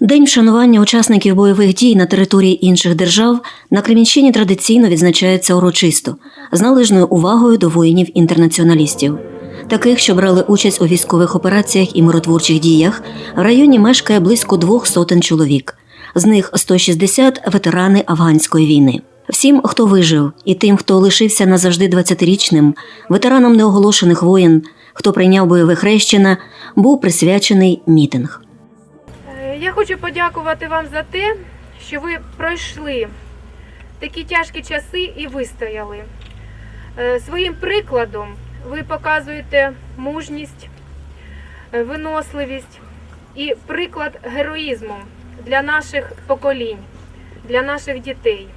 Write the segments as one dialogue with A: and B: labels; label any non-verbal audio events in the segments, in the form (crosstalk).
A: День вшанування учасників бойових дій на території інших держав на Кремінщині традиційно відзначається урочисто, з належною увагою до воїнів-інтернаціоналістів. Таких, що брали участь у військових операціях і миротворчих діях, в районі мешкає близько двох сотень чоловік. З них 160 – ветерани афганської війни. Всім, хто вижив, і тим, хто лишився назавжди 20-річним, ветеранам неоголошених воєн, хто прийняв бойове хрещення, був присвячений мітинг.
B: Я хочу подякувати вам за те, що ви пройшли такі тяжкі часи і вистояли. Е, Своїм прикладом ви показуєте мужність, е, виносливість і приклад героїзму для наших поколінь, для наших дітей.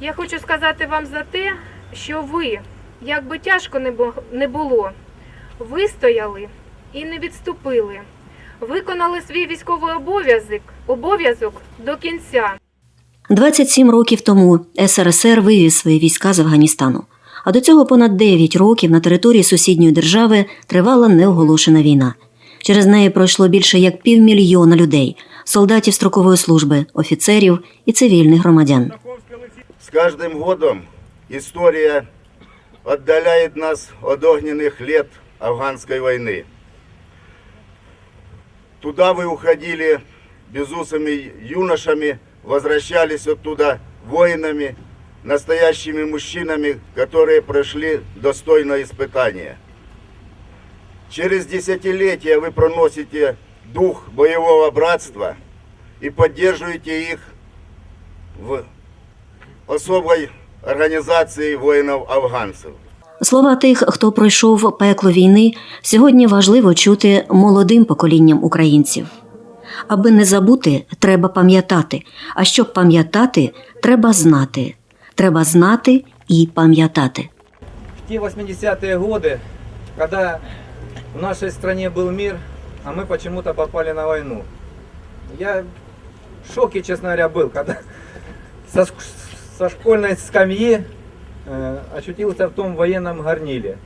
B: Я хочу сказати вам за те, що ви, як би тяжко не було, вистояли і не відступили виконали свій військовий обов'язок обов'язок до кінця.
A: 27 років тому СРСР вивіз свої війська з Афганістану. А до цього понад 9 років на території сусідньої держави тривала неоголошена війна. Через неї пройшло більше як півмільйона людей, солдатів строкової служби, офіцерів і цивільних громадян.
C: С каждым годом история отдаляет нас от огненных лет афганской войны. Туда вы уходили безусыми юношами, возвращались оттуда воинами, настоящими мужчинами, которые прошли достойное испытание. Через десятилетия вы проносите дух боевого братства и поддерживаете их в особой организации воинов-афганцев.
A: Слова тих, хто пройшов пекло війни, сьогодні важливо чути молодим поколінням українців. Аби не забути, треба пам'ятати. А щоб пам'ятати, треба знати. Треба знати і пам'ятати.
D: в те 80-е годы, когда в нашей стране был мир, а мы почему-то попали на войну. Я в шоке, честно говоря, был, когда (laughs) со, ск- со школьной скамьи э, очутился в том военном горниле.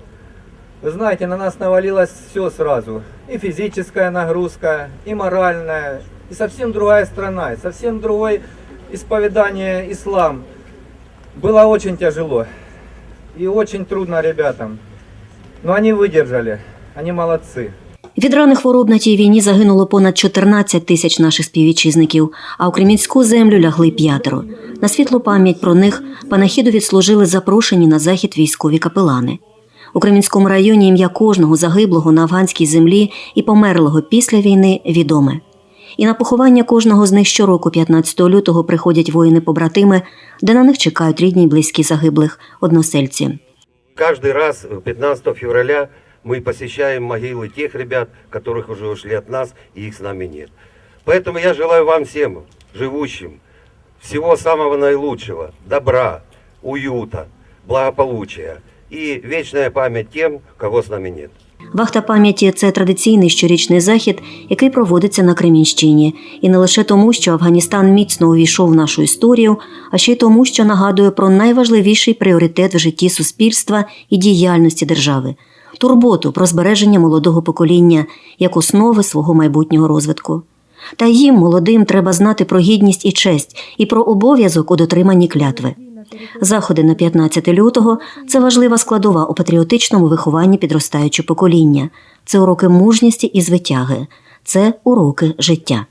D: Вы знаете, на нас навалилось все сразу. И физическая нагрузка, и моральная, и совсем другая страна, и совсем другое исповедание ислам. Было очень тяжело. И очень трудно ребятам. Но они выдержали. Они молодцы.
A: Від рани хвороб на тій війні загинуло понад 14 тисяч наших співвітчизників, а у Кремінську землю лягли п'ятеро. На світлу пам'ять про них панахіду відслужили запрошені на захід військові капелани. У Кремінському районі ім'я кожного загиблого на афганській землі і померлого після війни відоме. І на поховання кожного з них щороку, 15 лютого, приходять воїни-побратими, де на них чекають рідні й близькі загиблих односельці.
E: Каждый раз 15 февраля мы посещаем могилы тех ребят, которых уже ушли от нас, и их с нами нет. Поэтому я желаю вам всем, живущим, всего самого наилучшего, добра, уюта, благополучия и вечная память тем, кого с нами нет.
A: Вахта пам'яті це традиційний щорічний захід, який проводиться на Кремінщині, і не лише тому, що Афганістан міцно увійшов в нашу історію, а ще й тому, що нагадує про найважливіший пріоритет в житті суспільства і діяльності держави турботу про збереження молодого покоління як основи свого майбутнього розвитку. Та їм, молодим, треба знати про гідність і честь, і про обов'язок у дотриманні клятви. Заходи на 15 лютого це важлива складова у патріотичному вихованні підростаючого покоління. Це уроки мужності і звитяги, це уроки життя.